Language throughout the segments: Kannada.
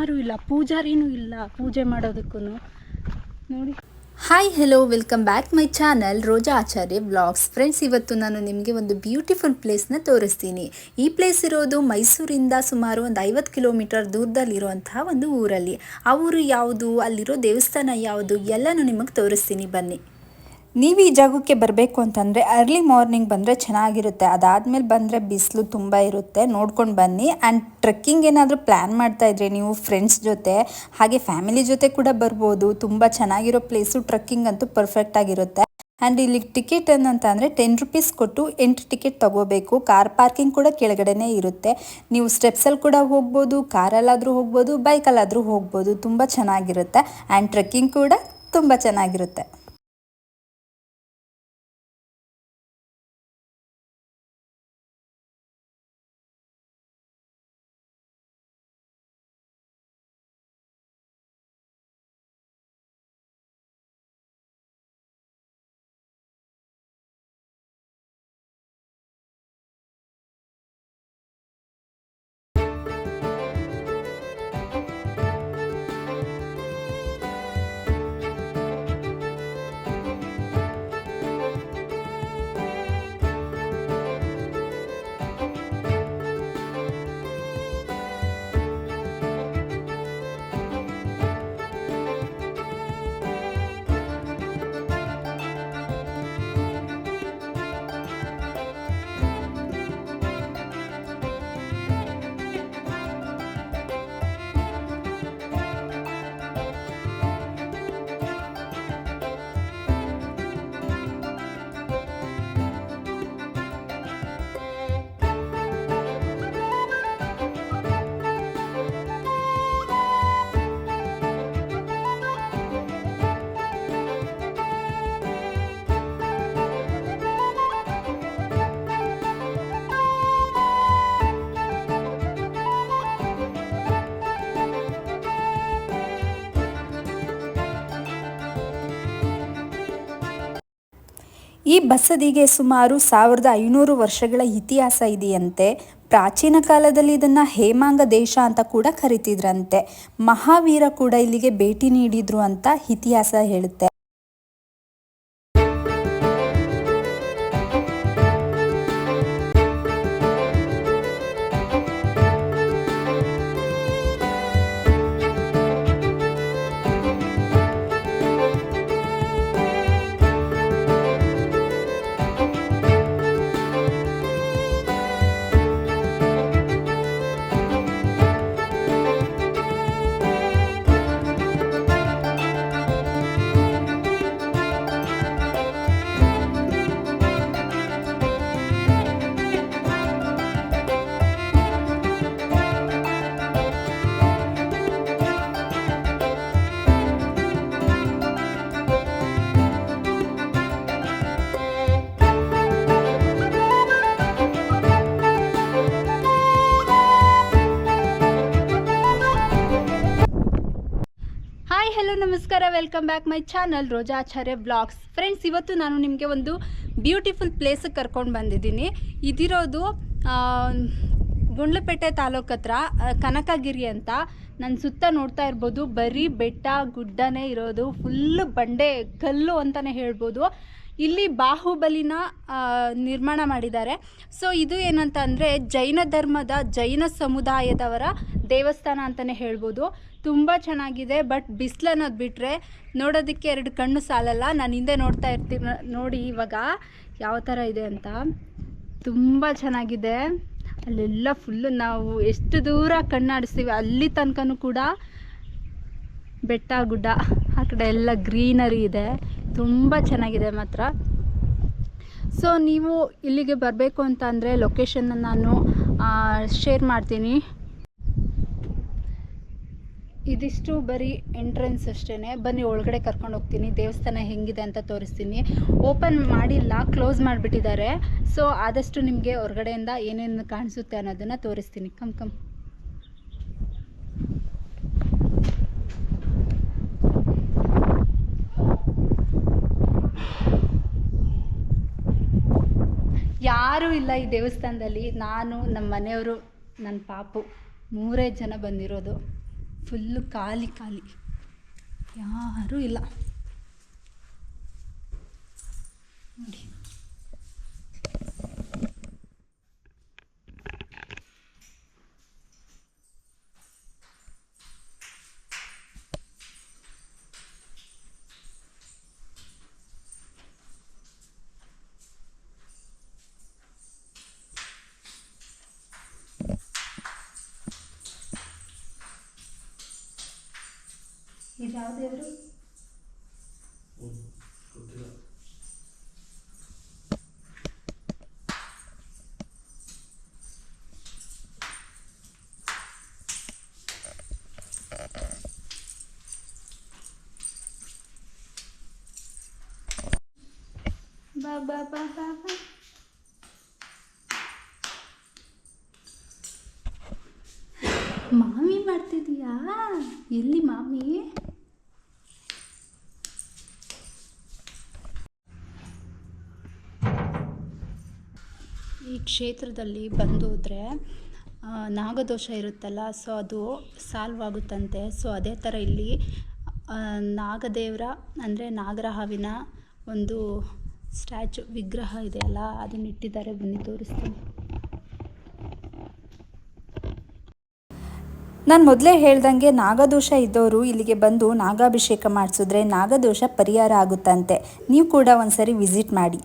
ಯಾರೂ ಇಲ್ಲ, ಪೂಜಾರಿನೂ ಇಲ್ಲ ಪೂಜೆ ಮಾಡೋದಕ್ಕೂ ನೋಡಿ. Hi hello welcome back my channel Roja Acharya blogs friends ಇವತ್ತು ನಾನು ನಿಮಗೆ ಒಂದು ಬ್ಯೂಟಿಫುಲ್ ಪ್ಲೇಸ್ನ ತೋರಿಸ್ತೀನಿ. ಈ ಪ್ಲೇಸ್ ಇರೋದು ಮೈಸೂರಿಂದ ಸುಮಾರು ಒಂದು ಐವತ್ತು ಕಿಲೋಮೀಟರ್ ದೂರದಲ್ಲಿರುವಂತಹ ಒಂದು ಊರಲ್ಲಿ. ಆ ಊರು ಯಾವುದು, ಅಲ್ಲಿರೋ ದೇವಸ್ಥಾನ ಯಾವುದು ಎಲ್ಲನೂ ನಿಮಗೆ ತೋರಿಸ್ತೀನಿ, ಬನ್ನಿ. ನೀವು ಈ ಜಾಗಕ್ಕೆ ಬರಬೇಕು ಅಂತಂದರೆ ಅರ್ಲಿ ಮಾರ್ನಿಂಗ್ ಬಂದರೆ ಚೆನ್ನಾಗಿರುತ್ತೆ. ಅದಾದಮೇಲೆ ಬಂದರೆ ಬಿಸಿಲು ತುಂಬ ಇರುತ್ತೆ. ನೋಡ್ಕೊಂಡು ಬನ್ನಿ. ಆ್ಯಂಡ್ ಟ್ರೆಕ್ಕಿಂಗ್ ಏನಾದರೂ ಪ್ಲ್ಯಾನ್ ಮಾಡ್ತಾ ಇದ್ರೆ ನೀವು ಫ್ರೆಂಡ್ಸ್ ಜೊತೆ, ಹಾಗೆ ಫ್ಯಾಮಿಲಿ ಜೊತೆ ಕೂಡ ಬರ್ಬೋದು. ತುಂಬ ಚೆನ್ನಾಗಿರೋ ಪ್ಲೇಸು ಟ್ರೆಕ್ಕಿಂಗ್ ಅಂತೂ ಪರ್ಫೆಕ್ಟ್ ಆಗಿರುತ್ತೆ. ಆ್ಯಂಡ್ ಇಲ್ಲಿ ಟಿಕೆಟ್ ಏನಂತ ಅಂದರೆ ಟೆನ್ ರುಪೀಸ್ ಕೊಟ್ಟು ಎಂಟು ಟಿಕೆಟ್ ತೊಗೋಬೇಕು. ಕಾರ್ ಪಾರ್ಕಿಂಗ್ ಕೂಡ ಕೆಳಗಡೆನೇ ಇರುತ್ತೆ. ನೀವು ಸ್ಟೆಪ್ಸಲ್ಲಿ ಕೂಡ ಹೋಗ್ಬೋದು ಕಾರಲ್ಲಾದರೂ ಹೋಗ್ಬೋದು ಬೈಕಲ್ಲಾದರೂ ಹೋಗ್ಬೋದು. ತುಂಬ ಚೆನ್ನಾಗಿರುತ್ತೆ. ಆ್ಯಂಡ್ ಟ್ರೆಕ್ಕಿಂಗ್ ಕೂಡ ತುಂಬ ಚೆನ್ನಾಗಿರುತ್ತೆ. ಈ ಬಸದಿಗೆ ಸುಮಾರು ಸಾವಿರದ ಐನೂರು ವರ್ಷಗಳ ಇತಿಹಾಸ ಇದೆಯಂತೆ. ಪ್ರಾಚೀನ ಕಾಲದಲ್ಲಿ ಇದನ್ನು ಹೇಮಾಂಗ ದೇಶ ಅಂತ ಕೂಡ ಕರಿತಿದ್ರಂತೆ. ಮಹಾವೀರ ಕೂಡ ಇಲ್ಲಿಗೆ ಭೇಟಿ ನೀಡಿದ್ರು ಅಂತ ಇತಿಹಾಸ ಹೇಳುತ್ತೆ. ಹಲೋ, ನಮಸ್ಕಾರ. Welcome back my channel Rojacharya blogs friends ಇವತ್ತು ನಾನು ನಿಮಗೆ ಒಂದು ಬ್ಯೂಟಿಫುಲ್ ಪ್ಲೇಸಿಗೆ ಕರ್ಕೊಂಡು ಬಂದಿದ್ದೀನಿ. ಇದಿರೋದು ಗುಂಡ್ಲಪೇಟೆ ತಾಲೂಕು ಹತ್ರ ಕನಕಗಿರಿ ಅಂತ. ನನ್ನ ಸುತ್ತ ನೋಡ್ತಾ ಇರ್ಬೋದು, ಬರೀ ಬೆಟ್ಟ, ಗುಡ್ಡನೇ ಇರೋದು ಫುಲ್ಲು ಬಂಡೆ ಕಲ್ಲು ಅಂತಲೇ ಹೇಳ್ಬೋದು. ಇಲ್ಲಿ ಬಾಹುಬಲಿನ ನಿರ್ಮಾಣ ಮಾಡಿದ್ದಾರೆ. ಸೊ ಇದು ಏನಂತ ಅಂದರೆ ಜೈನ ಧರ್ಮದ ಜೈನ ಸಮುದಾಯದವರ ದೇವಸ್ಥಾನ ಅಂತಲೇ ಹೇಳ್ಬೋದು. ತುಂಬ ಚೆನ್ನಾಗಿದೆ ಬಟ್ ಬಿಸಿಲು ಅನ್ನೋದು ಬಿಟ್ಟರೆ ನೋಡೋದಕ್ಕೆ ಎರಡು ಕಣ್ಣು ಸಾಲಲ್ಲ. ನಾನು ಹಿಂದೆ ನೋಡ್ತಾ ಇರ್ತೀನಿ ನೋಡಿ ಇವಾಗ ಯಾವ ಥರ ಇದೆ ಅಂತ. ತುಂಬ ಚೆನ್ನಾಗಿದೆ. ಅಲ್ಲೆಲ್ಲ ಫುಲ್ಲು ನಾವು ಎಷ್ಟು ದೂರ ಕಣ್ಣಾಡಿಸ್ತೀವಿ, ಅಲ್ಲಿ ತನಕನೂ ಕೂಡ ಬೆಟ್ಟ, ಗುಡ್ಡ, ಆ ಕಡೆ ಎಲ್ಲ ಗ್ರೀನರಿ ಇದೆ. ತುಂಬ ಚೆನ್ನಾಗಿದೆ ಮಾತ್ರ. ಸೊ ನೀವು ಇಲ್ಲಿಗೆ ಬರಬೇಕು ಅಂತ ಅಂದರೆ ಲೊಕೇಶನ್ನ ನಾನು ಶೇರ್ ಮಾಡ್ತೀನಿ. ಇದಿಷ್ಟು ಬರೀ ಎಂಟ್ರೆನ್ಸ್ ಅಷ್ಟೇ ಬನ್ನಿ, ಒಳಗಡೆ ಕರ್ಕೊಂಡು ಹೋಗ್ತೀನಿ. ದೇವಸ್ಥಾನ ಹೆಂಗಿದೆ ಅಂತ ತೋರಿಸ್ತೀನಿ. ಓಪನ್ ಮಾಡಿಲ್ಲ ಕ್ಲೋಸ್ ಮಾಡಿಬಿಟ್ಟಿದ್ದಾರೆ. ಸೊ ಆದಷ್ಟು ನಿಮಗೆ ಹೊರಗಡೆಯಿಂದ ಏನೇನು ಕಾಣಿಸುತ್ತೆ ಅನ್ನೋದನ್ನು ತೋರಿಸ್ತೀನಿ. ಕಮ್ ಕಮ್ ಯಾರೂ ಇಲ್ಲ ಈ ದೇವಸ್ಥಾನದಲ್ಲಿ. ನಾನು ನಮ್ಮ ಮನೆಯವರು ನನ್ನ ಪಾಪು. ಮೂರೇ ಜನ ಬಂದಿರೋದು. ಫುಲ್ಲು ಖಾಲಿ ಖಾಲಿ. ಯಾರೂ ಇಲ್ಲ. ನೋಡಿ. ಇದು ಯಾವ ದೇವರು ಬಾ ಬಾ ಬಾ ಬಾ. ಮಾಮಿ ಮಾಡ್ತಿದೀಯಾ? ಎಲ್ಲಿ ಮಾಮಿ? ಕ್ಷೇತ್ರದಲ್ಲಿ ಬಂದು ಹೋದರೆ ನಾಗದೋಷ ಇರುತ್ತಲ್ಲ, ಸೊ ಅದು ಸಾಲ್ವ್ ಆಗುತ್ತಂತೆ. ಸೊ ಅದೇ ಥರ ಇಲ್ಲಿ ನಾಗದೇವರ ಅಂದರೆ ನಾಗರ ಹಾವಿನ ಒಂದು ಸ್ಟ್ಯಾಚು, ವಿಗ್ರಹ ಇದೆಯಲ್ಲ ಅದನ್ನ ಇಟ್ಟಿದ್ದಾರೆ. ಬನ್ನಿ, ತೋರಿಸ್ತೀನಿ. ನಾನು ಮೊದಲೇ ಹೇಳ್ದಂಗೆ ನಾಗದೋಷ ಇದ್ದವರು ಇಲ್ಲಿಗೆ ಬಂದು ನಾಗಾಭಿಷೇಕ ಮಾಡಿಸಿದ್ರೆ ನಾಗದೋಷ ಪರಿಹಾರ ಆಗುತ್ತಂತೆ. ನೀವು ಕೂಡ ಒಂದ್ಸರಿ ವಿಸಿಟ್ ಮಾಡಿ.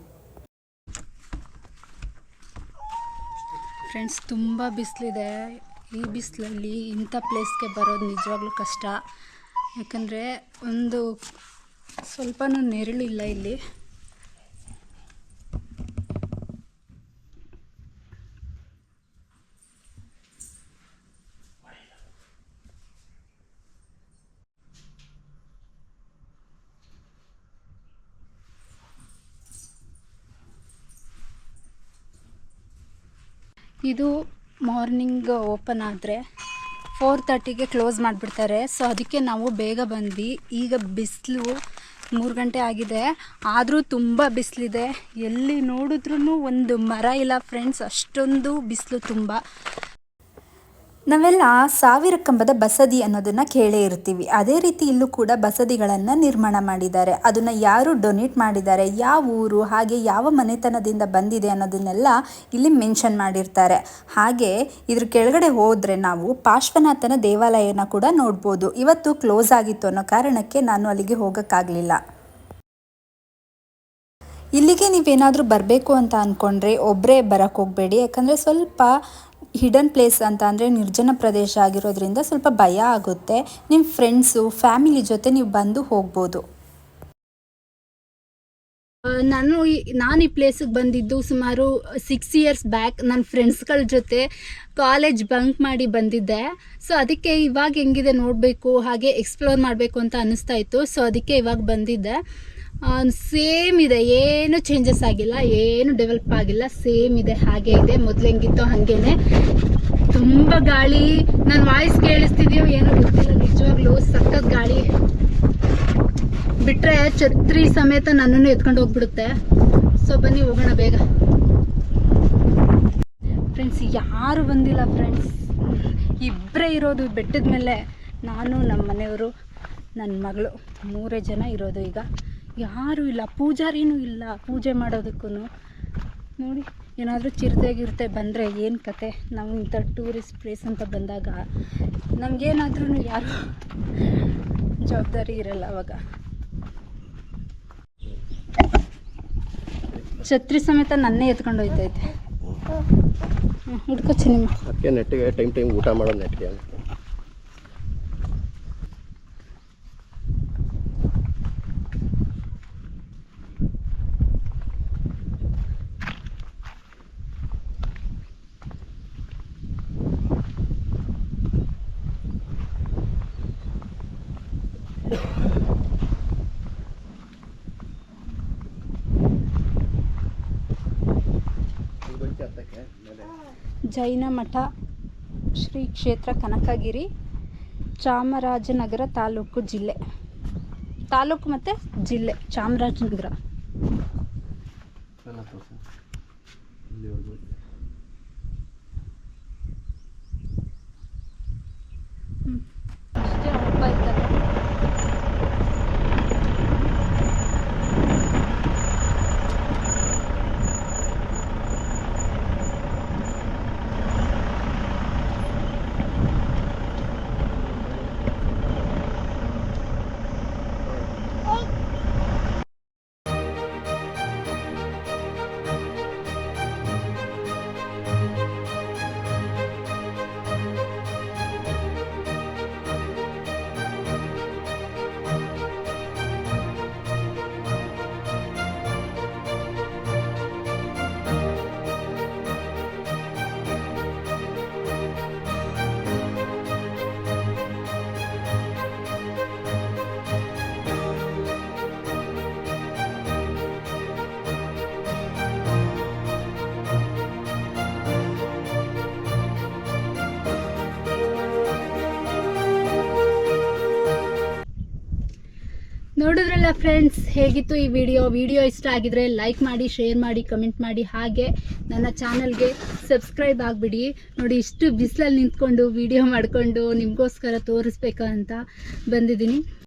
ಫ್ರೆಂಡ್ಸ್ ತುಂಬ ಬಿಸಿಲಿದೆ. ಈ ಬಿಸಿಲಲ್ಲಿ ಇಂಥ ಪ್ಲೇಸ್ಗೆ ಬರೋದು ನಿಜವಾಗ್ಲೂ ಕಷ್ಟ. ಯಾಕಂದರೆ ಒಂದು ಸ್ವಲ್ಪನೂ ನೆರಳಿಲ್ಲ ಇಲ್ಲಿ. ಇದು ಮಾರ್ನಿಂಗ್ ಓಪನ್ ಆದರೆ ಫೋರ್ ತರ್ಟಿಗೆ ಕ್ಲೋಸ್ ಮಾಡಿಬಿಡ್ತಾರೆ. ಸೊ ಅದಕ್ಕೆ ನಾವು ಬೇಗ ಬಂದ್ವಿ. ಈಗ ಬಿಸಿಲು ಮೂರು ಗಂಟೆ ಆಗಿದೆ. ಆದರೂ ತುಂಬ ಬಿಸಿಲಿದೆ. ಎಲ್ಲಿ ನೋಡಿದ್ರೂ ಒಂದು ಮರ ಇಲ್ಲ ಫ್ರೆಂಡ್ಸ್ ಅಷ್ಟೊಂದು ಬಿಸಿಲು ತುಂಬ. ನಾವೆಲ್ಲ ಸಾವಿರ ಕಂಬದ ಬಸದಿ ಅನ್ನೋದನ್ನ ಕೇಳೇ ಇರ್ತೀವಿ. ಅದೇ ರೀತಿ ಇಲ್ಲೂ ಕೂಡ ಬಸದಿಗಳನ್ನು ನಿರ್ಮಾಣ ಮಾಡಿದ್ದಾರೆ. ಅದನ್ನು ಯಾರು ಡೊನೇಟ್ ಮಾಡಿದ್ದಾರೆ, ಯಾವ ಊರು, ಹಾಗೆ ಯಾವ ಮನೆತನದಿಂದ ಬಂದಿದೆ ಅನ್ನೋದನ್ನೆಲ್ಲ ಇಲ್ಲಿ ಮೆನ್ಷನ್ ಮಾಡಿರ್ತಾರೆ. ಹಾಗೆ ಇದ್ರ ಕೆಳಗಡೆ ಹೋದರೆ ನಾವು ಪಾರ್ಶ್ವನಾಥನ ದೇವಾಲಯನ ಕೂಡ ನೋಡ್ಬೋದು. ಇವತ್ತು ಕ್ಲೋಸ್ ಆಗಿತ್ತು ಅನ್ನೋ ಕಾರಣಕ್ಕೆ ನಾನು ಅಲ್ಲಿಗೆ ಹೋಗೋಕ್ಕಾಗಲಿಲ್ಲ. ಇಲ್ಲಿಗೆ ನೀವೇನಾದರೂ ಬರಬೇಕು ಅಂತ ಅಂದ್ಕೊಂಡ್ರೆ ಒಬ್ಬರೇ ಬರೋಕ್ಕೆ ಹೋಗಬೇಡಿ. ಯಾಕಂದರೆ ಸ್ವಲ್ಪ ಹಿಡನ್ ಪ್ಲೇಸ್ ಅಂತ ಅಂದರೆ ನಿರ್ಜನ ಪ್ರದೇಶ ಆಗಿರೋದ್ರಿಂದ ಸ್ವಲ್ಪ ಭಯ ಆಗುತ್ತೆ. ನಿಮ್ಮ ಫ್ರೆಂಡ್ಸು ಫ್ಯಾಮಿಲಿ ಜೊತೆ ನೀವು ಬಂದು ಹೋಗ್ಬೋದು. ನಾನು ನಾನು ಈ ಪ್ಲೇಸಿಗೆ ಬಂದಿದ್ದು ಸುಮಾರು ಸಿಕ್ಸ್ ಇಯರ್ಸ್ ಬ್ಯಾಕ್ ನನ್ನ ಫ್ರೆಂಡ್ಸ್ಗಳ ಜೊತೆ ಕಾಲೇಜ್ ಬಂಕ್ ಮಾಡಿ ಬಂದಿದ್ದೆ. ಸೊ ಅದಕ್ಕೆ ಇವಾಗ ಹೆಂಗಿದೆ ನೋಡಬೇಕು, ಹಾಗೆ ಎಕ್ಸ್ಪ್ಲೋರ್ ಮಾಡಬೇಕು ಅಂತ ಅನ್ನಿಸ್ತಾ ಇತ್ತು. ಸೊ ಅದಕ್ಕೆ ಇವಾಗ ಬಂದಿದ್ದೆ. ಸೇಮ್ ಇದೆ, ಏನು ಚೇಂಜಸ್ ಆಗಿಲ್ಲ, ಏನು ಡೆವಲಪ್ ಆಗಿಲ್ಲ, ಸೇಮ್ ಇದೆ, ಹಾಗೆ ಇದೆ, ಮೊದ್ಲು ಹೆಂಗಿತ್ತು ಹಾಗೇನೆ. ತುಂಬ ಗಾಳಿ ನನ್ನ ವಾಯ್ಸ್ ಕೇಳಿಸ್ತಿದ್ಯೋ ಏನು ಗೊತ್ತಿಲ್ಲ, ನಿಜವಾಗ್ಲೂ ಸಖತ್ ಗಾಳಿ. ಬಿಟ್ರೆ ಛತ್ರಿ ಸಮೇತ ನನ್ನನ್ನು ಎತ್ಕೊಂಡು ಹೋಗ್ಬಿಡುತ್ತೆ. ಸೊ ಬನ್ನಿ ಹೋಗೋಣ ಬೇಗ. ಫ್ರೆಂಡ್ಸ್ ಯಾರು ಬಂದಿಲ್ಲ ಫ್ರೆಂಡ್ಸ್ ಇಬ್ಬರೇ ಇರೋದು, ಬೆಟ್ಟದ ಮೇಲೆ. ನಾನು ನಮ್ಮ ಮನೆಯವರು ನನ್ನ ಮಗಳು. ಮೂರೇ ಜನ ಇರೋದು ಈಗ. ಯಾರೂ ಇಲ್ಲ, ಪೂಜಾರಿನೂ ಇಲ್ಲ ಪೂಜೆ ಮಾಡೋದಕ್ಕೂ ನೋಡಿ, ಏನಾದರೂ ಚಿರತೆಗಿರುತ್ತೆ ಬಂದರೆ ಏನು ಕತೆ? ನಾವು ಇಂಥ ಟೂರಿಸ್ಟ್ ಪ್ಲೇಸ್ ಅಂತ ಬಂದಾಗ ನಮಗೇನಾದ್ರೂ ಯಾರು ಜವಾಬ್ದಾರಿ ಇರಲ್ಲ ಅವಾಗ. ಛತ್ರಿ ಸಮೇತ ನನ್ನೇ ಎತ್ಕೊಂಡು ಹೋಯ್ತೈತೆ. ಹುಡ್ಕೋ ಚಿನ್ನಿಮ್ಮ ಟೈಮ್ ಟೈಮ್ ಊಟ ಮಾಡೋದು ನೆಟ್ಟಿಗೆ ಜೈನ ಮಠ ಶ್ರೀ ಕ್ಷೇತ್ರ ಕನಕಗಿರಿ ಚಾಮರಾಜನಗರ ತಾಲೂಕು ಜಿಲ್ಲೆ. ತಾಲೂಕು ಮತ್ತೆ ಜಿಲ್ಲೆ ಚಾಮರಾಜನಗರ. ನೋಡಿದ್ರಲ್ಲ ಫ್ರೆಂಡ್ಸ್ ಹೇಗಿತ್ತು ಈ ವಿಡಿಯೋ ವಿಡಿಯೋ ಇಷ್ಟ ಆಗಿದ್ರೆ ಲೈಕ್ ಮಾಡಿ ಶೇರ್ ಮಾಡಿ ಕಮೆಂಟ್ ಮಾಡಿ. ಹಾಗೆ ನನ್ನ ಚಾನಲ್ಗೆ ಸಬ್ಸ್ಕ್ರೈಬ್ ಆಗಿಬಿಡಿ. ನೋಡಿ, ಇಷ್ಟು ಬಿಸಿಲಲ್ಲಿ ನಿಂತ್ಕೊಂಡು ವಿಡಿಯೋ ಮಾಡಿಕೊಂಡು ನಿಮಗೋಸ್ಕರ ತೋರಿಸ್ಬೇಕಂತ ಬಂದಿದ್ದೀನಿ.